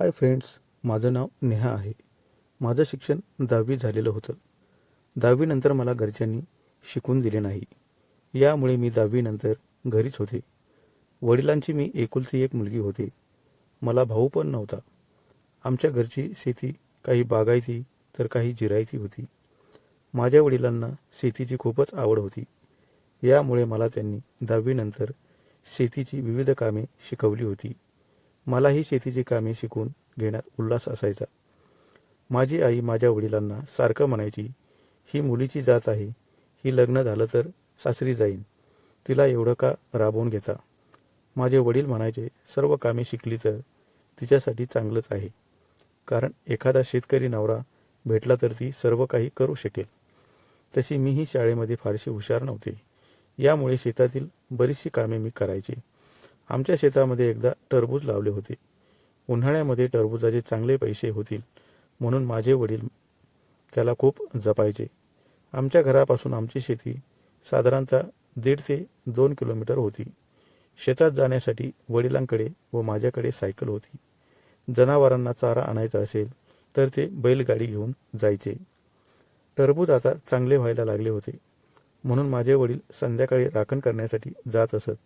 Hi friends माझं नाव नेहा आहे. माझं शिक्षण दहावी झालेलं होतं. दहावीनंतर मला घरच्यांनी शिकून दिले नाही. यामुळे मी दहावीनंतर घरीच होते. वडिलांची मी एकुलती एक मुलगी होते. मला भाऊ पण नव्हता. आमच्या घरची शेती काही बागायती तर काही जिरायती होती. माझ्या वडिलांना शेतीची खूपच आवड होती. यामुळे मला त्यांनी दहावीनंतर शेतीची विविध कामे शिकवली होती. मलाही शेतीची कामे शिकून घेण्यात उल्हास असायचा. माझी आई माझ्या वडिलांना सारखं म्हणायची ही मुलीची जात आहे ही लग्न झालं तर सासरी जाईन तिला एवढं का राबवून घेता? माझे वडील म्हणायचे सर्व कामे शिकली तर तिच्यासाठी चांगलंच आहे. कारण एखादा शेतकरी नवरा भेटला तर ती सर्व काही करू शकेल. तशी मीही शाळेमध्ये फारशी हुशार नव्हते. यामुळे शेतातील बरीचशी कामे मी करायची. आमच्या शेतामध्ये एकदा टरबूज लावले होते. उन्हाळ्यामध्ये टरबूजाचे चांगले पैसे होतील म्हणून माझे वडील त्याला खूप जपायचे. आमच्या घरापासून आमची शेती साधारणतः दीड ते दोन किलोमीटर होती. शेतात जाण्यासाठी वडिलांकडे व माझ्याकडे सायकल होती. जनावरांना चारा आणायचा असेल तर ते बैलगाडी घेऊन जायचे. टरबूज आता चांगले व्हायला लागले होते म्हणून माझे वडील संध्याकाळी राखण करण्यासाठी जात असत.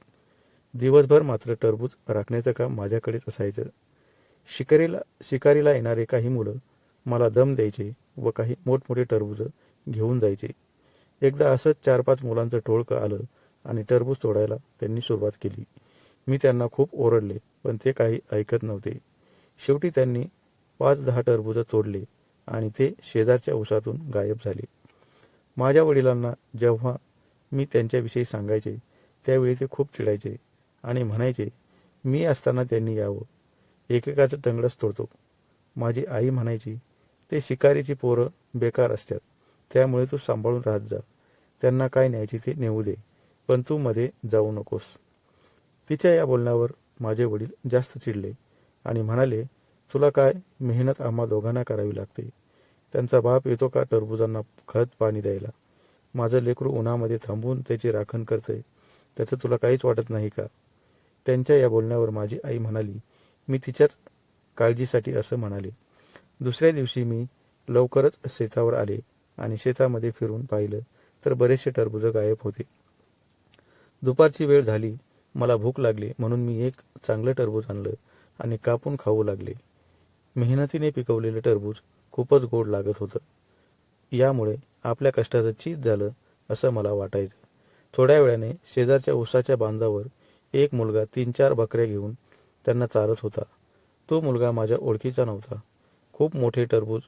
दिवसभर मात्र टरबूज राखण्याचं काम माझ्याकडेच असायचं. शिकारीला शिकारीला येणारे काही मुलं मला दम द्यायचे व काही मोठमोठे टरबूज घेऊन जायचे. एकदा असंच चार पाच मुलांचं टोळकं आलं आणि टरबूज तोडायला त्यांनी सुरुवात केली. मी त्यांना खूप ओरडले पण ते काही ऐकत नव्हते. शेवटी त्यांनी पाच दहा टरबूज तोडले आणि ते शेजारच्या उसातून गायब झाले. माझ्या वडिलांना जेव्हा मी त्यांच्याविषयी सांगायचे त्यावेळी ते खूप चिडायचे. आणि म्हणायचे मी असताना त्यांनी यावं. एकेकाचं टंगडच तोडतो. माझी आई म्हणायची ते शिकारीची पोरं बेकार असतात. त्यामुळे तू सांभाळून राहत जा. त्यांना काय न्यायची ते नेऊ दे. पण तू मध्ये जाऊ नकोस. तिच्या या बोलण्यावर माझे वडील जास्त चिडले आणि म्हणाले तुला काय मेहनत आम्हा दोघांना करावी लागते? त्यांचा बाप येतो का टरबुजांना खत पाणी द्यायला? माझं लेकरू उन्हामध्ये थांबून त्याची राखण करतंय. त्याचं तुला काहीच वाटत नाही का? त्यांच्या या बोलण्यावर माझी आई म्हणाली मी तिच्याच काळजीसाठी असं म्हणाले. दुसऱ्या दिवशी मी लवकरच शेतावर आले आणि शेतामध्ये फिरून पाहिलं तर बरेचसे टरबूज गायब होते. दुपारची वेळ झाली मला भूक लागली म्हणून मी एक चांगलं टरबूज आणलं आणि कापून खाऊ लागले. मेहनतीने पिकवलेलं टरबूज खूपच गोड लागत होतं. यामुळे आपल्या कष्टाचं चीज झालं असं मला वाटायचं. थोड्या वेळाने शेजारच्या उसाच्या बांधावर एक मुलगा तीन चार बकऱ्या घेऊन त्यांना चारत होता. तो मुलगा माझ्या ओळखीचा नव्हता. खूप मोठे टरबूज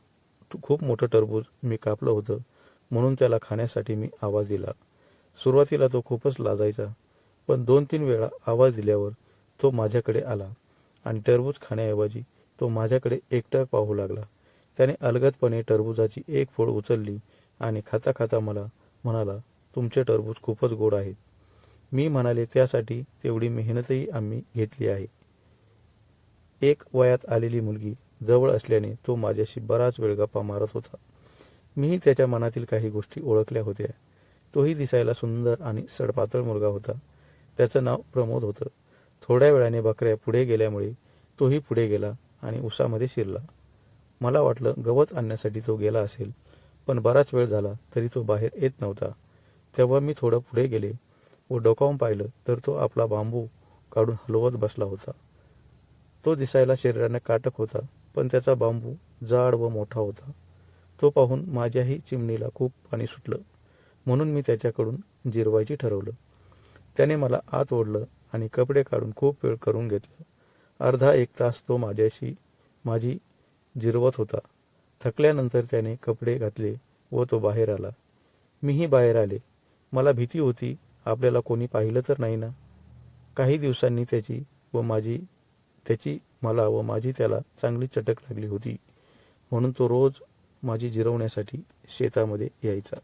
खूप मोठं टरबूज मी कापलं होतं म्हणून त्याला खाण्यासाठी मी आवाज दिला. सुरुवातीला तो खूपच लाजायचा पण दोन तीन वेळा आवाज दिल्यावर तो माझ्याकडे आला आणि टरबूज खाण्याऐवजी तो माझ्याकडे एकटक पाहू लागला. त्याने अलगदपणे टरबूजाची एक फोड उचलली आणि खाता खाता मला म्हणाला तुमचे टरबूज खूपच गोड आहेत. मी म्हणाले त्यासाठी तेवढी मेहनतही आम्ही घेतली आहे. एक वयात आलेली मुलगी जवळ असल्याने तो माझ्याशी बराच वेळ गप्पा मारत होता. मीही त्याच्या मनातील काही गोष्टी ओळखल्या होत्या. तोही दिसायला सुंदर आणि सडपातळ मुलगा होता. त्याचं नाव प्रमोद होतं. थोड्या वेळाने बकऱ्या पुढे गेल्यामुळे तोही पुढे गेला आणि उसामध्ये शिरला. मला वाटलं गवत आणण्यासाठी तो गेला असेल पण बराच वेळ झाला तरी तो बाहेर येत नव्हता. तेव्हा मी थोडं पुढे गेले. व डोकावून पाहिलं तर तो आपला बांबू काढून हलवत बसला होता. तो दिसायला शरीराने काटक होता पण त्याचा बांबू जाड व मोठा होता. तो पाहून माझ्याही चिमणीला खूप पाणी सुटलं. म्हणून मी त्याच्याकडून जिरवायची ठरवलं. त्याने मला आत ओढलं आणि कपडे काढून खूप वेळ करून घेतलं. अर्धा एक तास तो माझ्याशी माझी जिरवत होता. थकल्यानंतर त्याने कपडे घातले व तो बाहेर आला. मीही बाहेर आले. मला भीती होती आपल्याला कोणी पाहिलं तर नाही ना? काही दिवसांनी त्याची व माझी त्याची मला व माझी त्याला चांगली चटक लागली होती. म्हणून तो रोज माझी जिरवण्यासाठी शेतामध्ये यायचा.